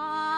Ah.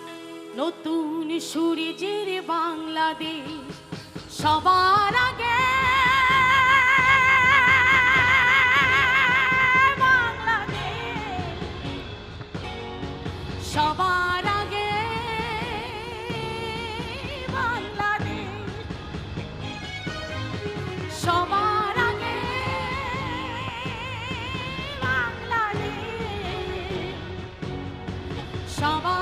নতুন সূর্যের বাংলাদেশ সবার আগে সবার আগে বাংলাদেশ সবার আগে বাংলাদেশ সবার